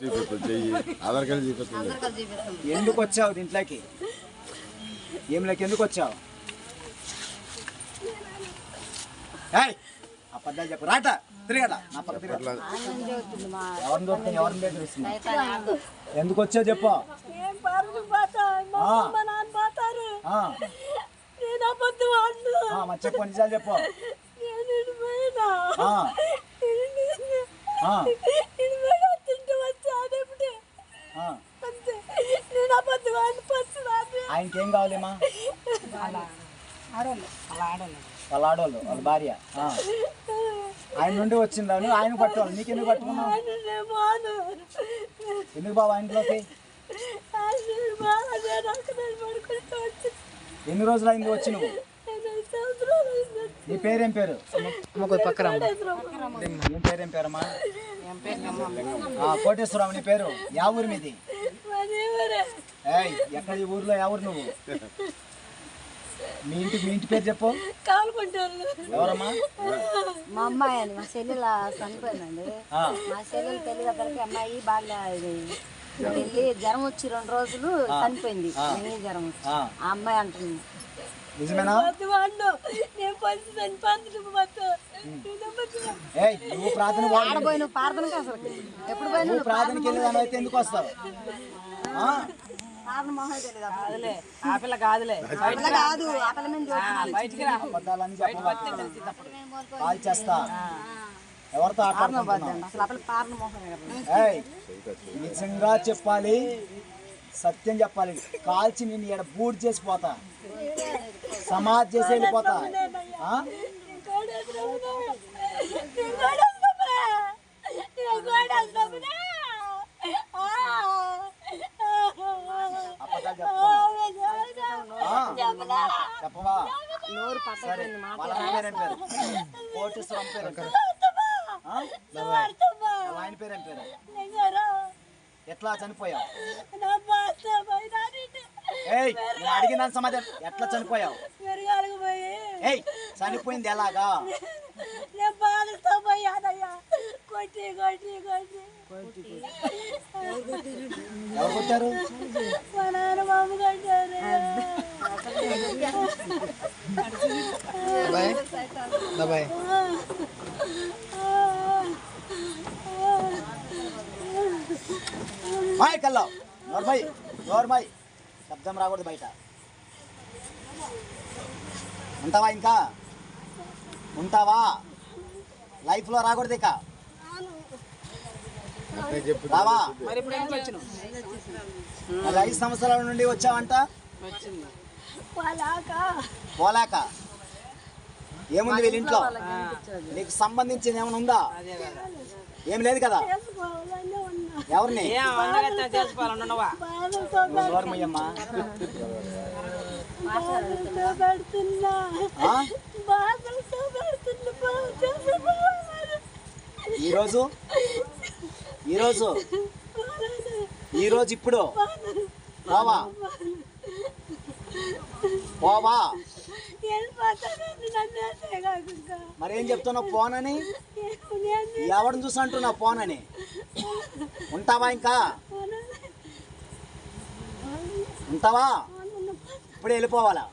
Aadhaar card చూపిస్తుంది. ఎందుకు వచ్చావు దీంట్లోకి? ఏంలోకి ఎందుకు వచ్చావు ఏయ్ అబద్ధాలు చెప్పు. రాట తిరగట నా పక్క తిరగట ఎవరిని దొరుకుతుంది ఎవరిని బెదిరిస్తుంది ఎందుకు వచ్చావు చెప్పు. ఏం పరుగు పోతా? ఆయనకి ఏం కావాలేమా వాళ్ళ ఆడవాళ్ళు వాళ్ళ భార్య. ఆయన నుండి వచ్చిందాను ఆయన పట్టుకోవాలి. నీకు ఎందుకు పట్టుకున్నావు? ఎందుకు బాబా వచ్చి ఎన్ని రోజులు అయింది వచ్చి నువ్వు. నీ పేరేం పేరు. ఏం పేరేం పేరమ్మా? కోటేశ్వరరావు నీ పేరు. యా ఊరి మీది? ఎక్కడ ఈ ఊర్లో ఊరు నువ్వు? మీ ఇంటి మీ ఇంటి పేరు చెప్పు. ఎవరమ్మా? మా అమ్మాయి అండి మా చెల్లెల చనిపోయిందండి. ఆ, మా చెల్లెలు తెలియదప్పటికి అమ్మాయి బాగా ఇది వెళ్ళి జ్వరం వచ్చి రెండు రోజులు చనిపోయింది. డెంగీ జ్వరం వచ్చి. ఆ, అమ్మాయి అంటుంది. నిజమేనా? నువ్వు ప్రార్థన ప్రార్థనకి అసలు. ఎప్పుడు పోయినా నువ్వు ప్రార్థనకి వెళ్ళేదాని అయితే ఎందుకు వస్తావు? కాదులే కాదు. బయటికి రా? కాల్ చేస్తా ఎవరితో నిజంగా చెప్పాలి సత్యం చెప్పాలి. కాల్చి నేను ఇక్కడ బూడ్ చేసి పోతా. సమాధి చేసి వెళ్ళిపోతా. చెప్పవా? నోరు పేరేం పేరు? కోటేశ్వరం పేరు ఆ? వాళ్ళ ఆయన పేరేం పేరు? ఎట్లా చనిపోయావు? ఏయ్ నేను అడిగిన సమాధానం ఎట్లా చనిపోయావు? ఏయ్ చనిపోయింది ఎలాగా? ఎవరు కొట్టారు? మా నాన్న మామ కొట్టారు. మాయ్ కల్లో. నోర్మై. నోర్మై. శబ్దం రాకూడదు బయట. ఉంటావా ఇంకా? ఉంటావా? లైఫ్లో రాకూడదు ఇక రావా మరి ఐదు సంవత్సరాల నుండి వచ్చావంట? పోలాక. ఏముంది వీళ్ళ ఇంట్లో? నీకు సంబంధించింది ఏమైనా ఉందా? ఏం లేదు కదా? ఎవరిని. ఈరోజు? ఈరోజు? ఈరోజు ఇప్పుడు? పోవా. పోవా. మరి ఏం చెప్తున్నావు పోనని? నేను ఎవరిని చూసి అంటున్నావు పోనని? ఉంటావా ఇంకా? ఉంటావా? ఇప్పుడు వెళ్ళిపోవాలా?